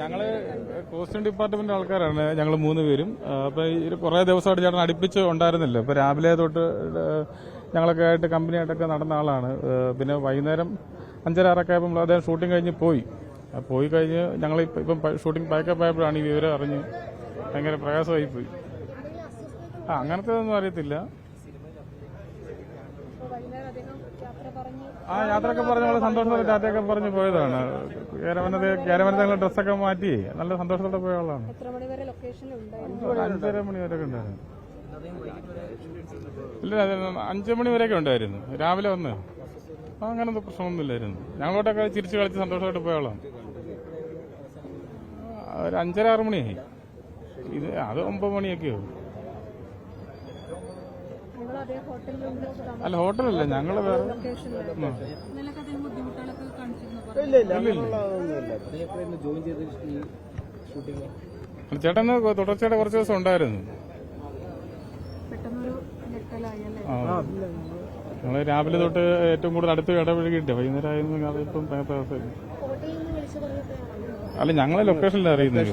ഞങ്ങൾ costume department ആൾക്കാരാണ് ഞങ്ങൾ മൂന്ന് പേരും. അപ്പൊ കുറെ ദിവസമായിട്ട് ചേട്ടൻ അടുപ്പിച്ച് ഉണ്ടായിരുന്നില്ല. ഇപ്പൊ രാവിലെ തൊട്ട് ഞങ്ങളൊക്കെ ആയിട്ട് കമ്പനിയായിട്ടൊക്കെ നടന്ന ആളാണ്. പിന്നെ വൈകുന്നേരം അഞ്ചര ആറൊക്കെ ആയപ്പോൾ അദ്ദേഹം ഷൂട്ടിംഗ് കഴിഞ്ഞ് പോയി. പോയി കഴിഞ്ഞ് ഞങ്ങൾ ഇപ്പം ഷൂട്ടിംഗ് പാക്കപ്പ് ആയപ്പോഴാണ് ഈ വിവരം അറിഞ്ഞ് ഭയങ്കര പ്രയാസമായി പോയി. അങ്ങനത്തെ ഒന്നും അറിയത്തില്ല വൈകുന്നേരം അദ്ദേഹം യാത്ര പറഞ്ഞ് ആ യാത്രയൊക്കെ പറഞ്ഞ് വളരെ സന്തോഷത്തോടെ ടാറ്റയൊക്കെ പറഞ്ഞ് പോയതാണ്. ക്യാരവനത് ഞങ്ങൾ ഡ്രസ്സൊക്കെ മാറ്റി. നല്ല സന്തോഷത്തോടെ പോയ ആളാണ്. അഞ്ചര മണി വരെയൊക്കെ ഉണ്ടായിരുന്നു. ഇല്ല അഞ്ചു മണി വരെയൊക്കെ ഉണ്ടായിരുന്നു. രാവിലെ വന്ന്. അങ്ങനത്തെ പ്രശ്നമൊന്നുമില്ലായിരുന്നു. ഞങ്ങളോട്ടൊക്കെ ചിരിച്ചു കളിച്ച് സന്തോഷമായിട്ട് പോയ ആളാണ്. ഒരു അഞ്ചര ആറ് മണിയായി. ഇത് അത് ഒമ്പത് മണിയൊക്കെയോ നിങ്ങൾ അതേ ഹോട്ടലിലുണ്ട് അല്ല ഹോട്ടലല്ല ഞങ്ങൾ വേറെ ചേട്ടന് ഇല്ല ഇല്ല തുടർച്ചയായിട്ട് കുറച്ച് ദിവസം ഉണ്ടായിരുന്നു. ഞങ്ങൾ ഞങ്ങൾ രാവിലെ തൊട്ട് ഏറ്റവും കൂടുതൽ അടുത്ത് ഇടപഴകിയിട്ട് വൈകുന്നേരം ആയിരുന്നു അതിപ്പം ഭയങ്കര അല്ല ഞങ്ങളെ ലൊക്കേഷനിൽ അറിയുന്നത്.